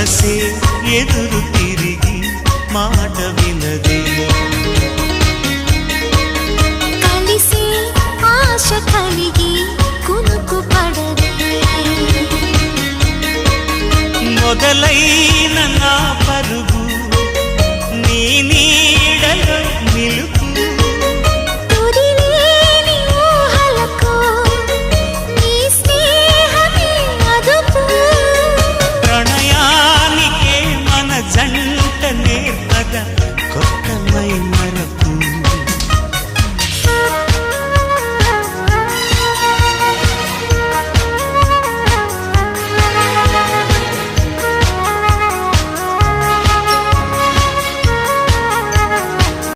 మనసే ఎదురు తిరిగి మాట వినదే. కలిసి ఆశ కలిగి కునుకు పడదే మొదలైన Cause I can't lay in my